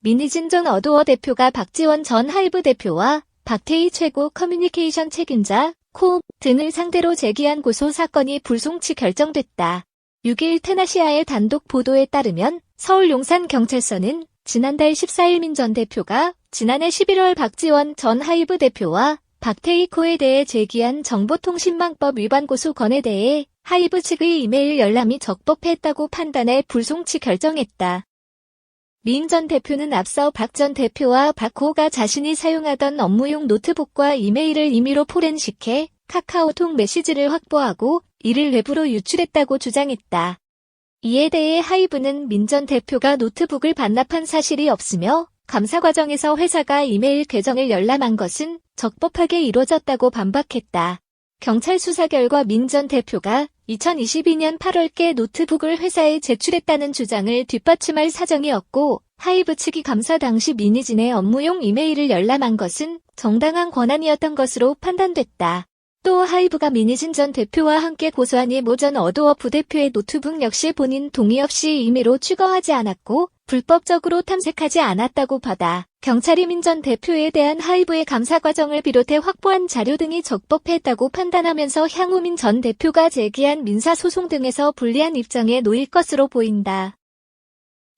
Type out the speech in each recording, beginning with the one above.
미니진 전 어도어 대표가 박지원 전 하이브 대표와 박태희 최고 커뮤니케이션 책임자 코 등을 상대로 제기한 고소 사건이 불송치 결정됐다. 6일 테나시아의 단독 보도에 따르면 서울 용산경찰서는 지난달 14일 민 전 대표가 지난해 11월 박지원 전 하이브 대표와 박태희 코에 대해 제기한 정보통신망법 위반 고소 건에 대해 하이브 측의 이메일 열람이 적법했다고 판단해 불송치 결정했다. 민 전 대표는 앞서 박 전 대표와 박호가 자신이 사용하던 업무용 노트북과 이메일을 임의로 포렌식해 카카오톡 메시지를 확보하고 이를 외부로 유출했다고 주장했다. 이에 대해 하이브는 민 전 대표가 노트북을 반납한 사실이 없으며 감사 과정에서 회사가 이메일 계정을 열람한 것은 적법하게 이루어졌다고 반박했다. 경찰 수사 결과 민 전 대표가 2022년 8월께 노트북을 회사에 제출했다는 주장을 뒷받침할 사정이 없고 하이브 측이 감사 당시 미니진의 업무용 이메일을 열람한 것은 정당한 권한이었던 것으로 판단됐다. 또 하이브가 미니진 전 대표와 함께 고소한 이모 전 어도어 부대표의 노트북 역시 본인 동의 없이 임의로 취거하지 않았고 불법적으로 탐색하지 않았다고 받아 경찰이 민 전 대표에 대한 하이브의 감사 과정을 비롯해 확보한 자료 등이 적법했다고 판단하면서 향후 민 전 대표가 제기한 민사소송 등에서 불리한 입장에 놓일 것으로 보인다.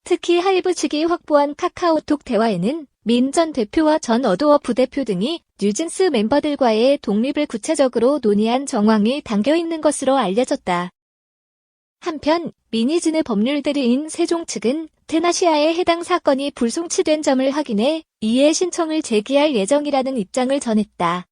특히 하이브 측이 확보한 카카오톡 대화에는 민 전 대표와 전 어도어 부대표 등이 뉴진스 멤버들과의 독립을 구체적으로 논의한 정황이 담겨 있는 것으로 알려졌다. 한편 미니진의 법률대리인 세종 측은 테나시아에 해당 사건이 불송치된 점을 확인해 이해 신청을 제기할 예정이라는 입장을 전했다.